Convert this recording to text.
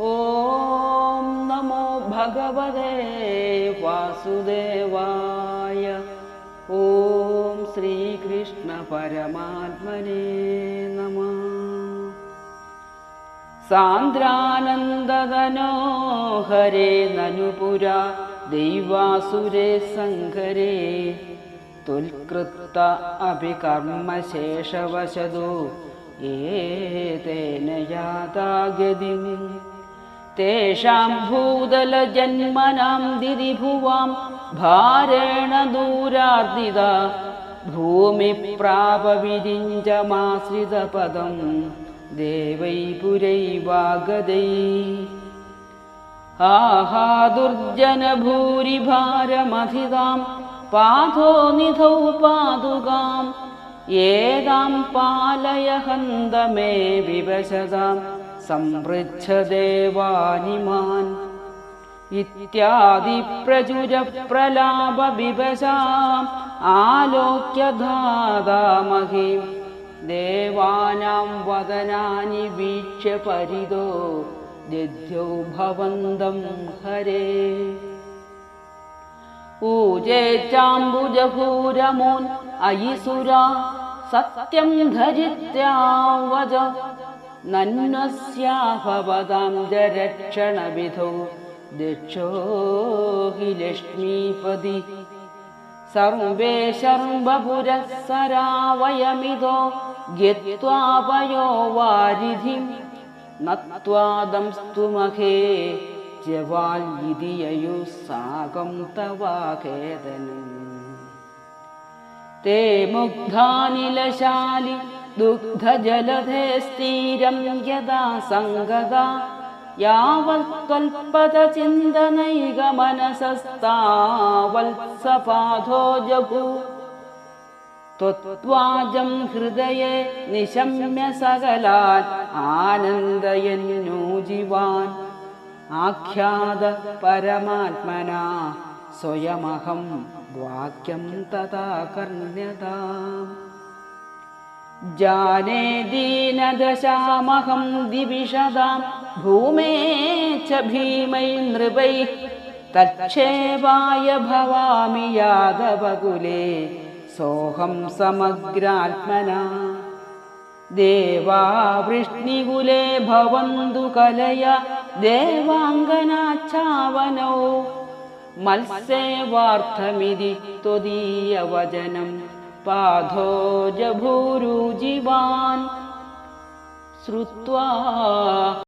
ॐ नमो भगवते वासुदेवाय। ॐ श्रीकृष्णपरमात्मने नमः। सान्द्रानन्ददनो हरे ननुपुरा दैवासुरे सङ्करे तुल्कृत्त अपि कर्मशेषवशदो एतेन याता गतिम् तेषां भूदलजन्मनां दिदि भुवां भारेण दूरार्दिता भूमिप्रापविरिञ्जमाश्रितपदं देवै पुरैवागदै आहा दुर्जनभूरिभारमथितां पाथो निधौ पादुकाम् एतां पालय हन्द मे विवशतां संवृच्छ देवानिमान् इत्यादिप्रचुरप्रलापविवशाम् आलोक्य दादामहीं देवानां वदनानि वीक्ष्य परितो दिद्यौ भवन्दं हरे। ऊजे चाम्बुजभूरमोन् अयि सुरा सत्यं धरित्या वद नन्नस्याभवदां जरक्षणविधौ दिक्षो हि लक्ष्मीपदि। सर्वे शर्वपुरःसरा वयमिदो वयो वारिधिं नत्वा दंस्तुमहे जवाल्यिदि ययुः साकं तवाकेदनम् ते मुग्धानिलशालि दुग्धजलधे स्थिरं यदा सङ्गदा यावत्कल्पतचिन्तनैकमनसस्तावत्सपाधो जभू त्वत्त्वाजं हृदये निशम्य सकलात् आनन्दयन्यो जीवान् आख्याद परमात्मना स्वयमहं वाक्यं तथा कर्ण्यता जाने दीनदशामहं दिविशदां भूमे च भीमै नृपैः तच्छेवाय भवामि यादवकुले सोऽहं समग्रात्मना। देवा वृष्णिकुले भवन्तु कलय देवाङ्गनाच्छावनौ। मत्सेवार्थमिति त्वदीयवचनं पाथो जभूरुजिवान् श्रुत्वा